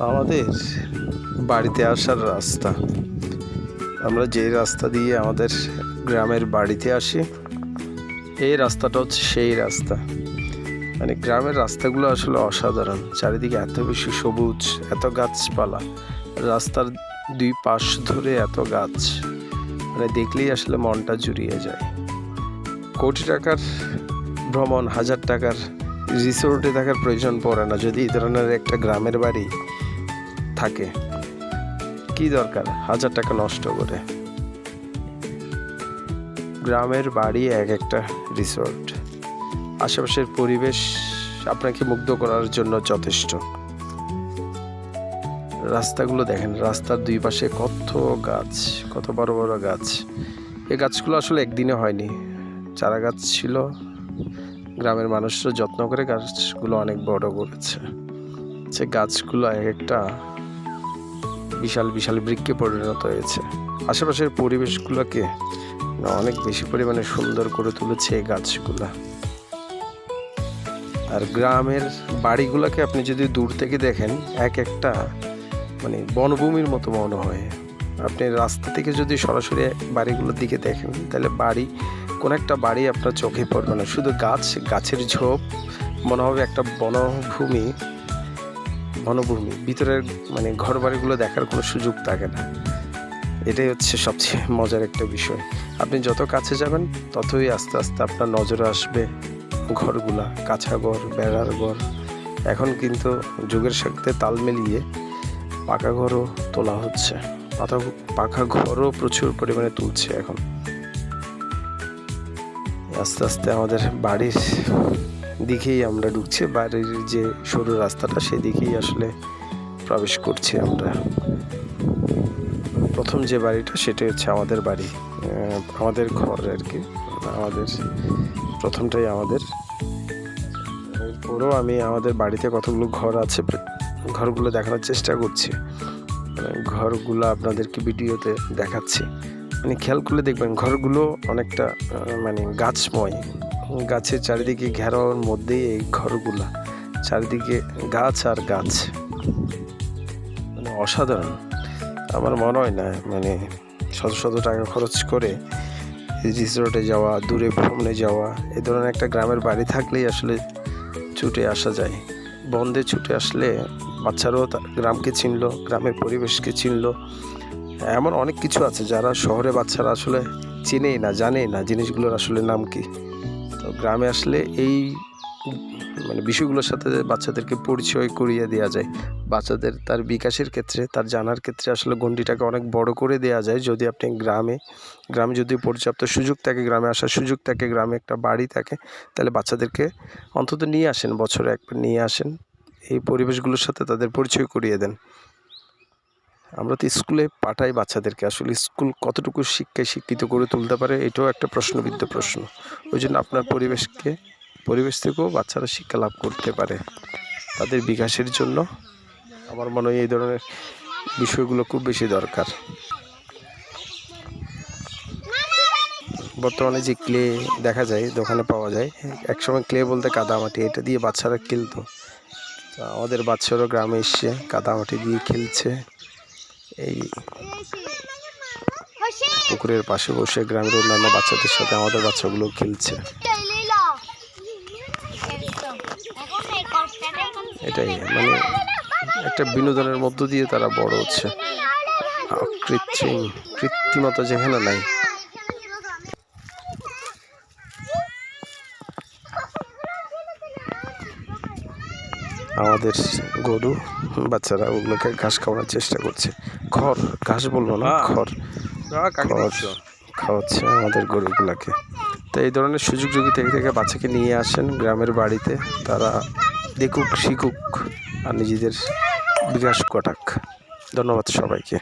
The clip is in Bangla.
আমাদের বাড়িতে আসার রাস্তা। আমরা যে রাস্তা দিয়ে আমাদের গ্রামের বাড়িতে আসি, এই রাস্তাটা হচ্ছে সেই রাস্তা। মানে গ্রামের রাস্তাগুলো আসলে অসাধারণ। চারিদিকে এত বেশি সবুজ, এত গাছপালা। রাস্তার দুই পাশ ধরে এত গাছ। মানে দেখলেই আসলে মনটা জুড়িয়ে যায়। কোটি টাকার ভ্রমণ, হাজার টাকার রিসোর্টে থাকার প্রয়োজন পড়ে না। যদি এই ধরনের একটা গ্রামের বাড়ি থাকে। কি দরকার? হাজার টাকা নষ্ট করে। গ্রামের বাড়ি এক একটা রিসোর্ট আশেপাশের পরিবেশ আপনাকে মুগ্ধ করার জন্য যথেষ্ট। রাস্তাগুলো দেখেন, রাস্তার দুই পাশে কত গাছ, কত বড় বড় গাছ। এই গাছগুলো আসলে একদিনে হয়নি। চারা গাছ ছিল। গ্রামের মানুষরা যত্ন করে গাছগুলো অনেক বড় করেছে। সে গাছগুলো এক একটা বিশাল বিশাল বৃক্ষে পরিণত হয়েছে। আশেপাশের পরিবেশগুলোকে অনেক বেশি পরিমাণে সুন্দর করে তুলেছে এই গাছগুলা। আর গ্রামের বাড়িগুলোকে আপনি যদি দূর থেকে দেখেন, এক একটা মানে বনভূমির মতো মনে হয়। আপনি রাস্তা থেকে যদি সরাসরি বাড়িগুলোর দিকে দেখেন, তাহলে বাড়ি, কোন একটা বাড়ি আপনার চোখে পড়বে না। শুধু গাছ, গাছের ঝোপ, মনে হবে একটা বনভূমি। বনভূমি, ভিতরের মানে ঘর বাড়িগুলো দেখার কোনো সুযোগ থাকে না। এটাই হচ্ছে সবচেয়ে মজার একটা বিষয়। আপনি যত কাছে যাবেন, ততই আস্তে আস্তে আপনার নজরে আসবে ঘরগুলা, কাঁচা ঘর, বেড়ার ঘর। এখন কিন্তু যুগের সাথে তাল মিলিয়ে পাকা ঘরও তোলা হচ্ছে। পাতা পাকা ঘরও প্রচুর পরিমাণে তুলছে এখন। আস্তে আস্তে আমাদের বাড়ির দিকেই আমরা ঢুকছি, বাড়ির যে সরু রাস্তাটা সেদিকেই আসলে প্রবেশ করছি আমরা। প্রথম যে বাড়িটা সেটা হচ্ছে আমাদের বাড়ি আমাদের ঘর আর কি, আমাদের প্রথমটাই আমাদের। এরপরেও আমি আমাদের বাড়িতে কতগুলো ঘর আছে, ঘরগুলো দেখানোর চেষ্টা করছি। ঘরগুলো আপনাদেরকে ভিডিওতে দেখাচ্ছি। মানে খেয়াল করলে দেখবেন ঘরগুলো অনেকটা মানে গাছময়। গাছের চারিদিকে ঘেরাওয়ার মধ্যেই এই ঘরগুলা। চারিদিকে গাছ আর গাছ। মানে অসাধারণ। আমার মনে হয় না মানে শত শত টাকা খরচ করে রিসোর্টে যাওয়া, দূরে ভ্রমণে যাওয়া, এ ধরনের একটা গ্রামের বাড়ি থাকলেই আসলে ছুটে আসা যায়। বন্ধে ছুটে আসলে বাচ্চারাও গ্রামকে চিনলো, গ্রামের পরিবেশকে চিনলো। এমন অনেক কিছু আছে যারা শহরে বাচ্চারা আসলে চেনেই না, জানেই না জিনিসগুলোর আসলে নাম কি। তো গ্রামে আসলে এই মানে বিষয়গুলোর সাথে বাচ্চাদেরকে পরিচয় করিয়ে দেওয়া যায়। বাচ্চাদের তার বিকাশের ক্ষেত্রে, তার জানার ক্ষেত্রে আসলে গণ্ডিটাকে অনেক বড় করে দেওয়া যায়। যদি আপনি গ্রামে গ্রামে যদি পর্যাপ্ত সুযোগ থাকে, গ্রামে আসার সুযোগ থাকে, গ্রামে একটা বাড়ি থাকে, তাহলে বাচ্চাদেরকে অন্তত নিয়ে আসেন, বছরে একবার নিয়ে আসেন। এই পরিবেশগুলোর সাথে তাদের পরিচয় করিয়ে দেন। আমরা তো স্কুলে পাঠাই বাচ্চাদেরকে। আসলে স্কুল কতটুকু শিক্ষায় শিক্ষিত করে তুলতে পারে, এটাও একটা প্রশ্নবিদ্ধ প্রশ্ন। ওই জন্য আপনার পরিবেশকে, পরিবেশ থেকেও বাচ্চারা শিক্ষা লাভ করতে পারে। তাদের বিকাশের জন্য আমার মনে হয় এই ধরনের বিষয়গুলো খুব বেশি দরকার। বর্তমানে যে ক্লে দেখা যায়, দোকানে পাওয়া যায়, একসময় ক্লে বলতে কাদামাটি, এটা দিয়ে বাচ্চারা খেলতো। আমাদের বাচ্চারাও গ্রামে এসছে কাদামাটি দিয়ে খেলছে। এই পুকুরের পাশে বসে গ্রামের অন্যান্য বাচ্চাদের সাথে আমাদের বাচ্চাগুলো খেলছে। এটাই মানে একটা বিনোদনের মধ্য দিয়ে তারা বড় হচ্ছে। কৃত্রিম কৃত্রিমতা যেখানে নাই। আমাদের গরু বাচ্চারা ওগুলোকে ঘাস খাওয়ানোর চেষ্টা করছে। খড় ঘাস বলব না খড়। খড় খাওয়াচ্ছে আমাদের গরুগুলাকে। তো এই ধরনের সুযোগ সুবিধা থেকে থেকে বাচ্চাকে নিয়ে আসেন গ্রামের বাড়িতে। তারা দেখুক শিখুক আর নিজেদের বিকাশ ঘটাক। ধন্যবাদ সবাইকে।